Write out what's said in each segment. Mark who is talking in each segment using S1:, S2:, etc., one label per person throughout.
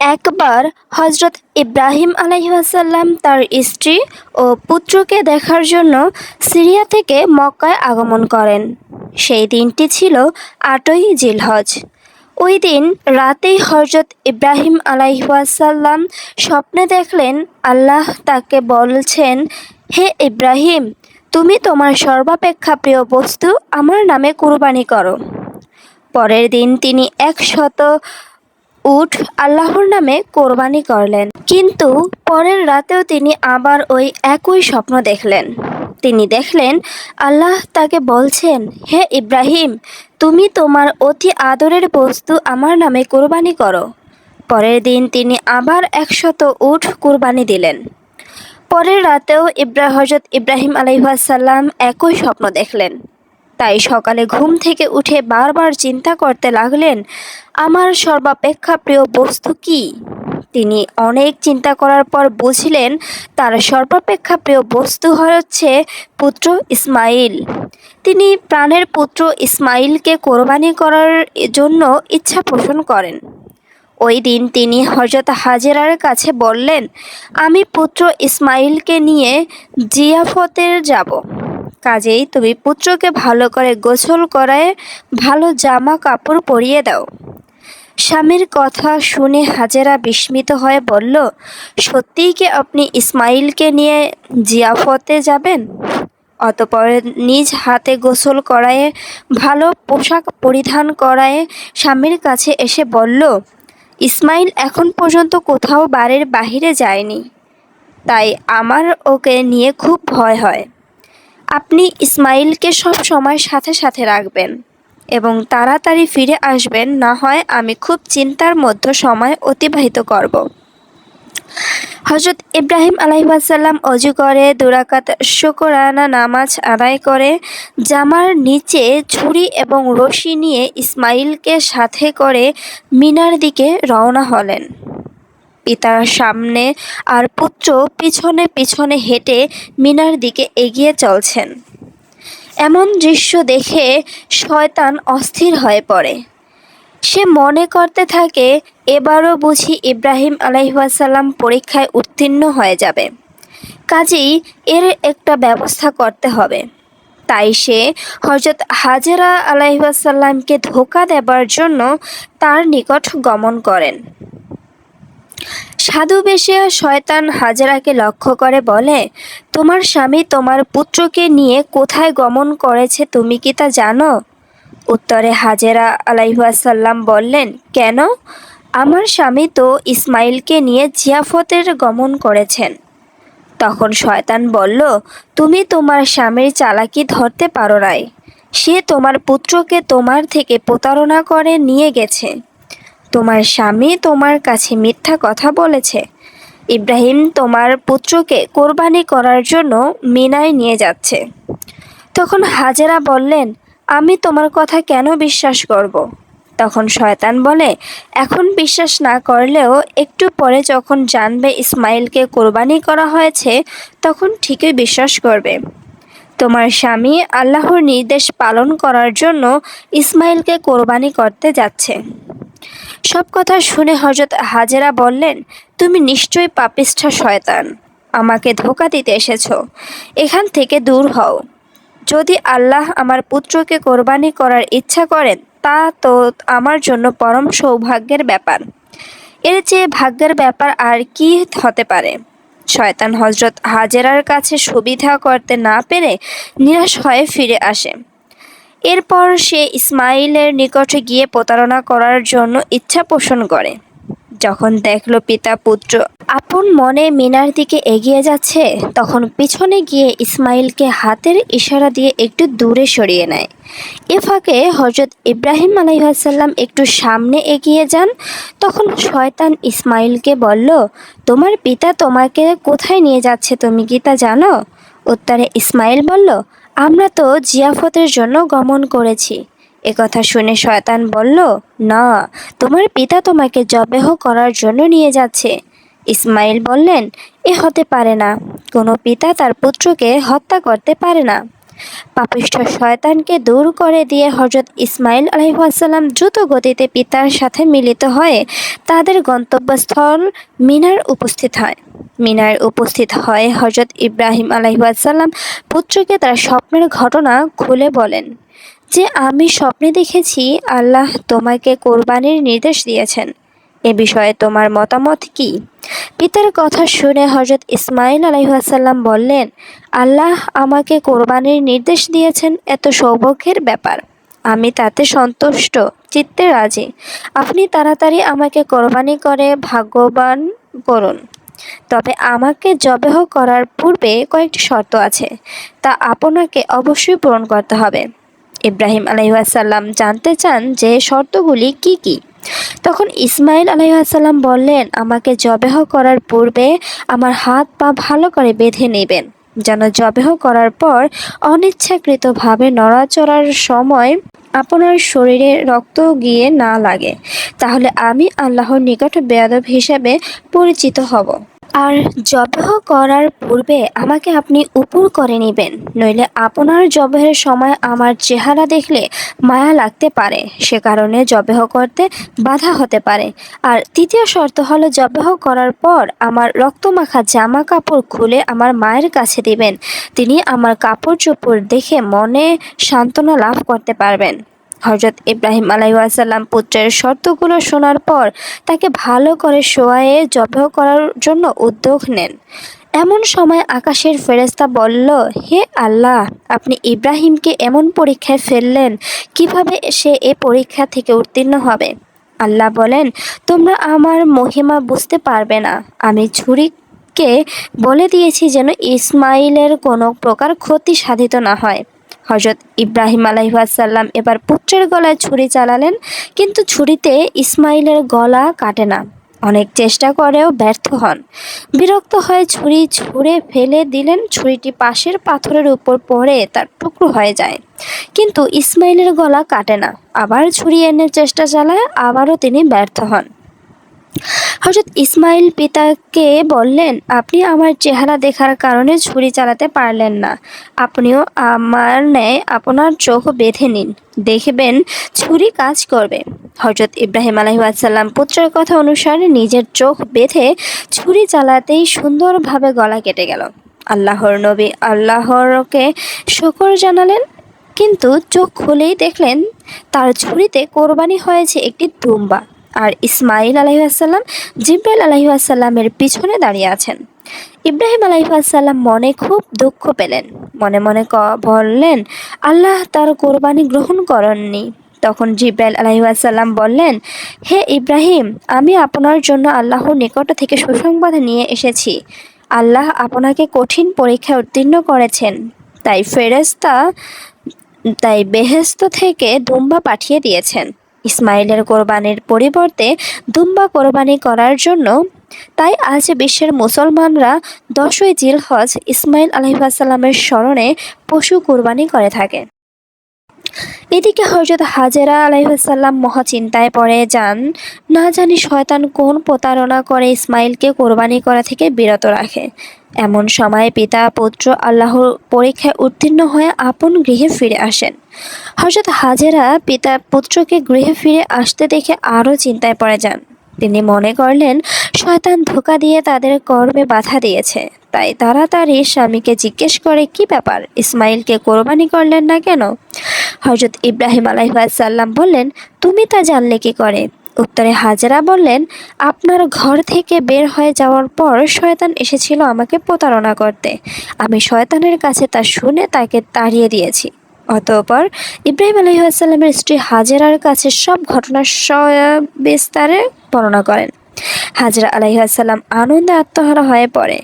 S1: একবার হজরত ইব্রাহিম আলাইহাসাল্লাম তার স্ত্রী ও পুত্রকে দেখার জন্য সিরিয়া থেকে মক্কায় আগমন করেন। সেই দিনটি ছিল আটই জিলহজ। ওই দিন রাতেই হজরত ইব্রাহিম আলাইহাসাল্লাম স্বপ্নে দেখলেন আল্লাহ তাকে বলছেন, হে ইব্রাহিম, তুমি তোমার সর্বাপেক্ষা প্রিয় বস্তু আমার নামে কুরবানি করো। পরের দিন তিনি একশত উট আল্লাহর নামে কোরবানি করলেন। কিন্তু পরের রাতেও তিনি আবার ওই একই স্বপ্ন দেখলেন। তিনি দেখলেন, আল্লাহ তাকে বলছেন, হে ইব্রাহিম, তুমি তোমার অতি আদরের বস্তু আমার নামে কোরবানি করো। পরের দিন তিনি আবার একশত উঠ কোরবানি দিলেন। পরের রাতেও ইব্রা হজরত ইব্রাহিম আলাইসাল্লাম একই স্বপ্ন দেখলেন। তাই সকালে ঘুম থেকে উঠে বারবার চিন্তা করতে লাগলেন, আমার সর্বাপেক্ষা প্রিয় বস্তু কি? তিনি অনেক চিন্তা করার পর বুঝলেন, তার সর্বাপেক্ষা প্রিয় বস্তু হচ্ছে পুত্র ইসমাইল। তিনি প্রাণের পুত্র ইসমাইলকে কোরবানি করার জন্য ইচ্ছা পোষণ করেন। ওই দিন তিনি হজরত হাজেরার কাছে বললেন, আমি পুত্র ইসমাইলকে নিয়ে জিয়াফতের যাব। কাজেই তুমি পুত্রকে ভালো করে গোসল করায় ভালো জামা কাপড় পরিয়ে দাও। স্বামীর কথা শুনে হাজেরা বিস্মিত হয়ে বলল, সত্যিই কি আপনি ইসমাইলকে নিয়ে জিয়াফতে যাবেন? অতপর নিজ হাতে গোসল করায় ভালো পোশাক পরিধান করায় স্বামীর কাছে এসে বলল ইসমাইল এখন পর্যন্ত কোথাও বাড়ির বাহিরে যায়নি। তাই আমার ওকে নিয়ে খুব ভয় হয়। আপনি ইসমাইলকে সব সময় সাথে সাথে রাখবেন এবং তাড়াতাড়ি ফিরে আসবেন, না হয় আমি খুব চিন্তার মধ্যে সময় অতিবাহিত করব। হজরত ইব্রাহিম আলাইসাল্লাম অজু করে, দুরাকাত শুকরানা নামাজ আদায় করে, জামার নিচে ছুরি এবং রশি নিয়ে ইসমাইলকে সাথে করে মিনার দিকে রওনা হলেন। পিতার সামনে আর পুত্র পিছনে পিছনে হেঁটে মিনার দিকে এগিয়ে চলছেন। এমন দৃশ্য দেখে শয়তান অস্থির হয়ে পড়ে। সে মনে করতে থাকে, এবারও বুঝি ইব্রাহিম আলাইসাল্লাম পরীক্ষায় উত্তীর্ণ হয়ে যাবে। কাজেই এর একটা ব্যবস্থা করতে হবে। তাই সে হজরত হাজেরা আলাইসাল্লামকে ধোকা দেবার জন্য তার নিকট গমন করেন। সাধু বেশে শয়তান হাজেরাকে লক্ষ্য করে বলে, তোমার স্বামী তোমার পুত্রকে নিয়ে কোথায় গমন করেছে তুমি কি তা জানো? উত্তরে হাজেরা আলাইহাসাল্লাম বললেন, কেন? আমার স্বামী তো ইসমাইলকে নিয়ে জিয়াফতের গমন করেছেন। তখন শয়তান বলল, তুমি তোমার স্বামীর চালাকি ধরতে পারো নাই। সে তোমার পুত্রকে তোমার থেকে প্রতারণা করে নিয়ে গেছে। তোমার স্বামী তোমার কাছে মিথ্যা কথা বলেছে। ইব্রাহিম তোমার পুত্রকে কোরবানি করার জন্য মিনায় নিয়ে যাচ্ছে। তখন হাজেরা বললেন, আমি তোমার কথা কেন বিশ্বাস করব। তখন শয়তান বলে, এখন বিশ্বাস না করলেও একটু পরে যখন জানবে ইসমাইলকে কোরবানি করা হয়েছে, তখন ঠিকই বিশ্বাস করবে। তোমার স্বামী আল্লাহর নির্দেশ পালন করার জন্য ইসমাইলকে কোরবানি করতে যাচ্ছে। সব কথা শুনে হজরত হাজেরা বললেন, তুমি নিশ্চয়ই পাপিষ্ঠা শয়তান। আমাকে ধোকা দিতে এসেছ। এখান থেকে দূর হও। যদি আল্লাহ আমার পুত্রকে কোরবানি করার ইচ্ছা করেন, তা তো আমার জন্য পরম সৌভাগ্যের ব্যাপার। এর চেয়ে ভাগ্যের ব্যাপার আর কি হতে পারে? শয়তান হজরত হাজেরার কাছে সুবিধা করতে না পেরে নিরাশ হয়ে ফিরে আসে। এরপর সে ইসমাইলের নিকটে গিয়ে প্রতারণা করার জন্য ইচ্ছা পোষণ করে। যখন দেখল পিতা পুত্র আপন মনে মিনার দিকে এগিয়ে যাচ্ছে, তখন পিছনে গিয়ে ইসমাইলকে হাতের ইশারা দিয়ে একটু দূরে সরিয়ে নেয়। এ ফাঁকে হজরত ইব্রাহিম আলাইসাল্লাম একটু সামনে এগিয়ে যান, তখন শয়তান ইসমাইলকে বলল, তোমার পিতা তোমাকে কোথায় নিয়ে যাচ্ছে তুমি কি তা জানো? উত্তরে ইসমাইল বলল আমরা তো জিয়াফতের জন্য গমন করেছি। একথা শুনে শয়তান বলল, না, তোমার পিতা তোমাকে জবেহ করার জন্য নিয়ে যাচ্ছে। ইসমাইল বললেন, এ হতে পারে না। কোনো পিতা তার পুত্রকে হত্যা করতে পারে না। পাপিষ্ঠ শয়তানকে দূর করে দিয়ে হজরত ইসমাইল আলহিহাসাল্লাম দ্রুত গতিতে পিতার সাথে মিলিত হয়ে তাদের গন্তব্যস্থল মিনার উপস্থিত হয়। মিনার উপস্থিত হয় হজরত ইব্রাহিম আলহিহাসাল্লাম পুত্রকে তার স্বপ্নের ঘটনা খুলে বলেন যে, আমি স্বপ্নে দেখেছি আল্লাহ তোমাকে কোরবানির নির্দেশ দিয়েছেন। এ বিষয়ে তোমার মতামত কি? পিতার কথা শুনে হজরত ইসমাইল আলহিহাসাল্লাম বললেন, আল্লাহ আমাকে কোরবানির নির্দেশ দিয়েছেন এত সৌভাগ্যের ব্যাপার। আমি তাতে সন্তুষ্ট, চিত্তে রাজি। আপনি তাড়াতাড়ি আমাকে কোরবানি করে ভাগ্যবান করুন। তবে আমাকে জবেহ করার পূর্বে কয়েকটি শর্ত আছে, তা আপনাকে অবশ্যই পূরণ করতে হবে। ইব্রাহিম আলাইসাল্লাম জানতে চান যে শর্তগুলি কি কি। তখন ইসমাইল আলাইসাল্লাম বললেন, আমাকে জবেহ করার পূর্বে আমার হাত পা ভালো করে বেঁধে নেবেন। যেন জবেহ করার পর অনিচ্ছাকৃতভাবে নড়াচড়ার সময় আপনার শরীরে রক্ত গিয়ে না লাগে। তাহলে আমি আল্লাহর নিকট বেয়াদব হিসাবে পরিচিত হব। আর জবেহ করার পূর্বে আমাকে আপনি উপর করে নেবেন, নইলে আপনার জবেহের সময় আমার চেহারা দেখলে মায়া লাগতে পারে। সে কারণে জবেহ করতে বাধা হতে পারে। আর তৃতীয় শর্ত হলো, জবেহ করার পর আমার রক্তমাখা জামা কাপড় খুলে আমার মায়ের কাছে দিবেন। তিনি আমার কাপড় চোপড় দেখে মনে সান্ত্বনা লাভ করতে পারবেন। হজরত ইব্রাহিম আলাইসাল্লাম পুত্রের শর্তগুলো শোনার পর তাকে ভালো করে শোয়ায়ে জবেহ করার জন্য উদ্যোগ নেন। এমন সময় আকাশের ফেরেস্তা বলল, হে আল্লাহ, আপনি ইব্রাহিমকে এমন পরীক্ষায় ফেললেন, কীভাবে সে এ পরীক্ষা থেকে উত্তীর্ণ হবে? আল্লাহ বলেন, তোমরা আমার মহিমা বুঝতে পারবে না। আমি ছুরিকে বলে দিয়েছি যেন ইসমাইলের কোনো প্রকার ক্ষতি সাধিত না হয়। হজরত ইব্রাহিম আলাইসাল্লাম এবার পুত্রের গলায় ছুরি চালালেন, কিন্তু ছুরিতে ইসমাইলের গলা কাটে না। অনেক চেষ্টা করেও ব্যর্থ হন। বিরক্ত হয়ে ছুরি ছুঁড়ে ফেলে দিলেন, ছুরিটি পাশের পাথরের উপর পড়ে তার টুকরো হয়ে যায়। কিন্তু ইসমাইলের গলা কাটে না। আবার ছুরি এনে চেষ্টা চালায়, আবারও তিনি ব্যর্থ হন। হজরত ইসমাইল পিতাকে বললেন, আপনি আমার চেহারা দেখার কারণে ছুরি চালাতে পারলেন না। আপনিও আমার ন্যায় আপনার চোখ বেঁধে নিন। দেখবেন ছুরি কাজ করবে। হজরত ইব্রাহিম আলহিসাল্লাম পুত্রের কথা অনুসারে নিজের চোখ বেঁধে ছুরি চালাতেই সুন্দরভাবে গলা কেটে গেল। আল্লাহর নবী আল্লাহরকে শকর জানালেন, কিন্তু চোখ খুলেই দেখলেন তার ছুরিতে কোরবানি হয়েছে একটি দুম্বা। আর ইসমাইল আলহিহাসাল্লাম জিব্রাইল আলহিহাসাল্লামের পিছনে দাঁড়িয়ে আছেন। ইব্রাহিম আলহিহাসাল্লাম মনে খুব দুঃখ পেলেন। মনে মনে বললেন, আল্লাহ তার কোরবানি গ্রহণ করেননি। তখন জিব্রাইল আলহিহাসাল্লাম বললেন, হে ইব্রাহিম, আমি আপনার জন্য আল্লাহর নিকট থেকে সুসংবাদ নিয়ে এসেছি। আল্লাহ আপনাকে কঠিন পরীক্ষায় উত্তীর্ণ করেছেন। তাই ফেরেস্তা তাই বেহেস্ত থেকে দুম্বা পাঠিয়ে দিয়েছেন। ইসমাইলের কোরবানির পরিবর্তে দুম্বা কোরবানি করার জন্য। তাই আজ বিশ্বের মুসলমানরা দশই জিলহজ ইসমাইল আলহিবাসাল্লামের স্মরণে পশু কোরবানি করে থাকে। এদিকে হজরত হাজেরা আলাইসাল্লাম মহা চিন্তায় পড়ে যান। না জানি শয়তান কোন প্রতারণা করে ইসমাইলকে কোরবানি করা থেকে বিরত রাখে। এমন সময় পিতা, পুত্র আল্লাহর পরীক্ষায় উত্তীর্ণ হয়ে আপন গৃহে ফিরে আসেন। হজরত হাজেরা পিতা, পুত্রকে গৃহে ফিরে আসতে দেখে আরও চিন্তায় পড়ে যান। তিনি মনে করলেন, শয়তান ধোকা দিয়ে তাদের কর্মে বাধা দিয়েছে। তাই তাড়াতাড়ি স্বামীকে জিজ্ঞেস করে, কি ব্যাপার? ইসমাইলকে কোরবানি করলেন না কেন? হজরত ইব্রাহিম আলাইসাল্লাম বললেন, তুমি তা জানলে কি করে? উত্তরে হাজারা বললেন, আপনার ঘর থেকে বের হয়ে যাওয়ার পর শয়তান এসেছিল আমাকে প্রতারণা করতে। আমি শয়তানের কাছে তা শুনে তাকে তাড়িয়ে দিয়েছি। অতঃপর ইব্রাহিম আলহিহাসাল্লামের স্ত্রী হাজেরার কাছে সব ঘটনা বিস্তারে বর্ণনা করেন। হাজরা আলাইহাসাল্লাম আনন্দে আত্মহারা হয়ে পড়ে।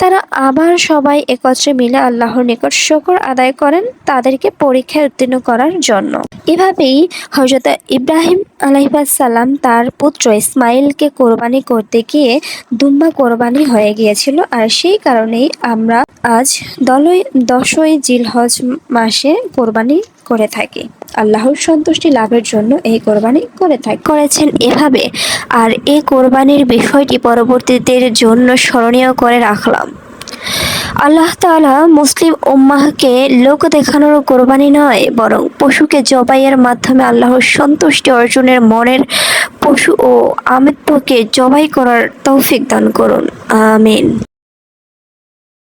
S1: তারা আবার সবাই একত্রে মিলে আল্লাহর নিকট শকর আদায় করেন তাদেরকে পরীক্ষায় উত্তীর্ণ করার জন্য। এভাবেই হজরত ইব্রাহিম আলাইহাসাল্লাম তার পুত্র ইসমাইলকে কোরবানি করতে গিয়ে দুম্বা কোরবানি হয়ে গিয়েছিল আর সেই কারণেই আমরা আজ দলই দশই জিলহজ মাসে কোরবানি করে থাকি। আল্লাহর সন্তুষ্টি লাভের জন্য এই কোরবানি করে থাকি করেছেন এভাবে। আর এই কোরবানির বিষয়টি পরবর্তীদের জন্য স্মরণীয় করে রাখলাম। আল্লাহ তাআলা মুসলিম উম্মাহকে লোক দেখানোর কোরবানি নয়, বরং পশুকে জবাইয়ের মাধ্যমে আল্লাহর সন্তুষ্টি অর্জনের মনের পশু ও আমিত্বকে জবাই করার তৌফিক দান করুন। আমিন।